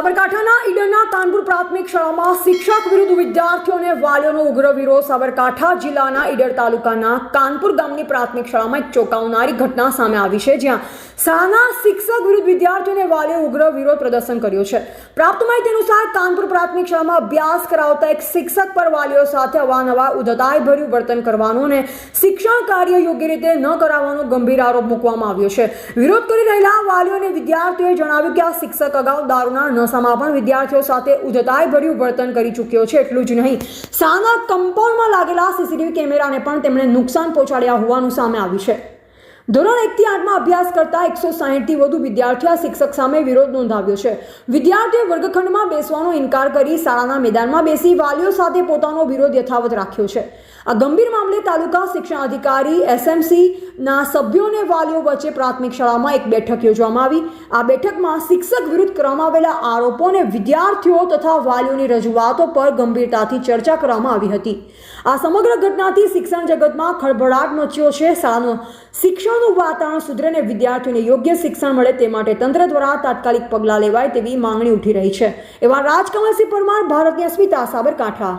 સાબરકાંઠાના ઈડરના કાનપુર પ્રાથમિક શાળામાં શિક્ષક વિરુદ્ધ વિદ્યાર્થીઓને વાલીઓનો ઉગ્ર વિરોધ સાબરકાંઠા જિલ્લાના ઈડર તાલુકાના કાનપુર ગામની પ્રાથમિક શાળામાં એક ચોંકાવનારી ઘટના સામે આવી છે, જ્યાં શાળાના શિક્ષક વિરુદ્ધ વિદ્યાર્થીઓને વાલીઓ ઉગ્ર વિરોધ પ્રદર્શન કર્યો છે. પ્રાપ્ત માહિતી અનુસાર કાનપુર પ્રાથમિક શાળામાં અભ્યાસ કરાવતા એક શિક્ષક પર વાલીઓ સાથે અવારનવાર ઉદ્ધતાઈભર્યું વર્તન કરવાનું અને શિક્ષણ કાર્ય યોગ્ય રીતે ન કરાવવાનો ગંભીર આરોપ મૂકવામાં આવ્યો છે. વિરોધ કરી રહેલા વાલીઓ અને વિદ્યાર્થીઓએ જણાવ્યું કે આ શિક્ષક અગાઉ દારૂના નશામાં પણ વિદ્યાર્થીઓ સાથે ઉદ્ધતાઈભર્યું વર્તન કરી ચૂક્યો છે, એટલું જ નહીં. શાળાના કમ્પાઉન્ડમાં લાગેલા સીસીટીવી કેમેરાને પણ તેમણે નુકસાન પહોંચાડ્યા હોવાનું સામે આવ્યું છે. ધોરણ એકથી આઠમાં અભ્યાસ કરતા એકસો સાહીઠથી વધુ વિદ્યાર્થીઓ શિક્ષક સામે વિરોધ નોંધાવ્યો છે. વિદ્યાર્થીઓએ વર્ગખંડમાં બેસવાનો ઇનકાર કરી શાળાના મેદાનમાં બેસી વાલીઓ સાથે પોતાનો વિરોધ યથાવત રાખ્યો છે. આ ગંભીર મામલે તાલુકા શિક્ષણ અધિકારી એસએમસીના સભ્યો અને વાલીઓ વચ્ચે પ્રાથમિક શાળામાં એક બેઠક યોજવામાં આવી. આ બેઠકમાં શિક્ષક વિરુદ્ધ કરવામાં આવેલા આરોપો અને વિદ્યાર્થીઓ તથા વાલીઓની રજૂઆતો પર ગંભીરતાથી ચર્ચા કરવામાં આવી હતી. આ સમગ્ર ઘટનાથી શિક્ષણ જગતમાં ખળભળાટ મચ્યો છે. શાળાનો શિક્ષણનું વાતાવરણ સુધરે અને વિદ્યાર્થીઓને યોગ્ય શિક્ષણ મળે તે માટે તંત્ર દ્વારા તાત્કાલિક પગલાં લેવાય તેવી માંગણી ઉઠી રહી છે. એવા રાજકમલસિંહ પરમાર, ભારતની અસ્મિતા સાબરકાંઠા.